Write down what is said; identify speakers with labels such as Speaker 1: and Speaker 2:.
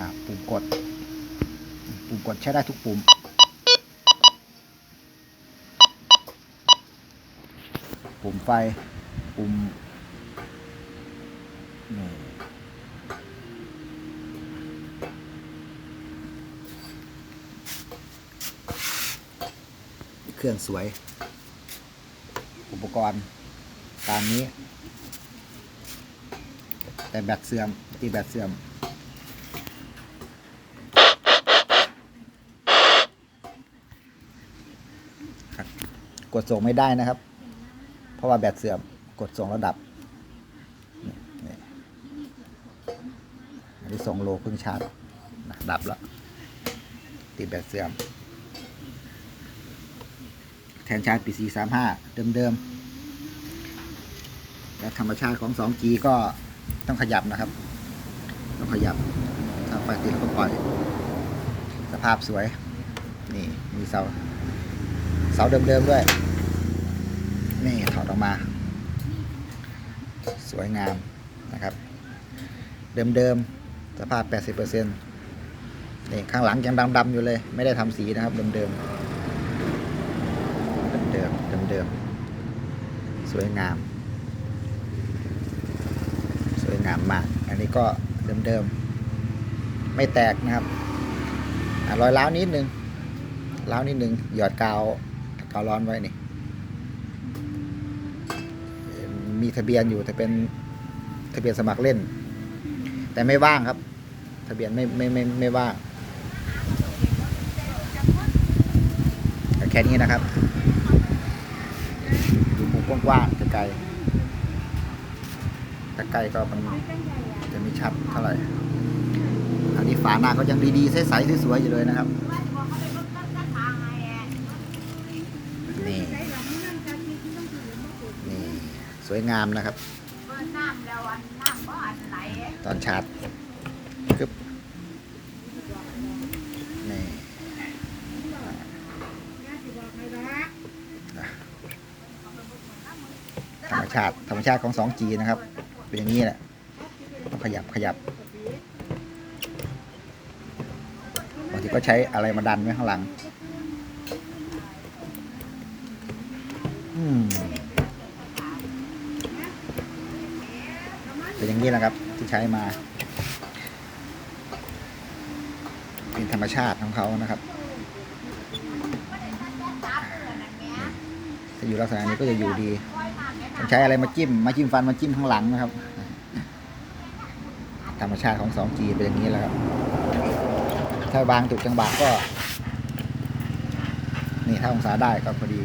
Speaker 1: อ่าปุ่มกด ปุ่มกดใช้ได้ทุกปุ่ม ปุ่มไฟ ปุ่มนี่เครื่องสวย อุปกรณ์ตามนี้ แต่แบตเสื่อมตีแบตเสื่อม ครับกดส่งไม่ได้นะครับ เพราะว่าแบตเสื่อมกดส่งแล้วดับนี่นี่อันนี้ส่งโลเพิ่งชาร์จนะดับแล้ว ติดแบตเสื่อม แทนชาร์จปี4 3 5 เดิมๆ และธรรมชาติของ 2G ก็ต้องขยับนะครับ ต้องขยับถ้าไฟติดก็ปล่อย สภาพสวย นี่ มีเสาาเดิมๆด้วย นี่ถอดออกมา สวยงามนะครับ เดิมๆสภาพ 80%นี่ข้างหลังยังดำๆอยู่เลย ไม่ได้ทำสีนะครับ เดิมๆเดิมๆเดิมๆสวยงาม สวยงามมาก อันนี้ก็เดิมๆไม่แตกนะครับอรอยร้าวนิดนึงร้าวนิดนึงหยอดกาว กาวร้อนไว้นี่ มีทะเบียนอยู่แต่เป็นทะเบียนสมัครเล่น แต่ไม่ว่างครับ ทะเบียนไม่ไม่ไม่ไม่ว่างแต่แค่นี้นะครับดูมุมกว้างๆไกลๆถ้าใกล้ก็มันจะไม่ชัดเท่าไหร่อันนี้ฝาหน้าก็ยังดีๆใสๆสวยๆอยู่เลยนะครับ นี่ นี่ สวยงามนะครับ ตอนชาร์จกึบนี่ธรรมชาติธรรมชาติของ 2G นะครับ เป็นอย่างนี้แหละขยับขยับบางทีก็ใช้อะไรมาดันไว้ข้างหลัง อืม เป็น อย่างนี้แหละครับ ที่ใช้มา เป็นธรรมชาติของเขานะครับถ้าอยู่ลักษณะนี้ก็จะอยู่ดีต้องใช้อะไรมาจิ้ม มาจิ้มฟันมาจิ้มข้างหลังนะครับ ธรรมชาติของ 2G เป็นอย่างนี้แหล้วครับ ถ้าวางถูกจังหวะก็ นี่ถ้าองศาได้ก็พอดี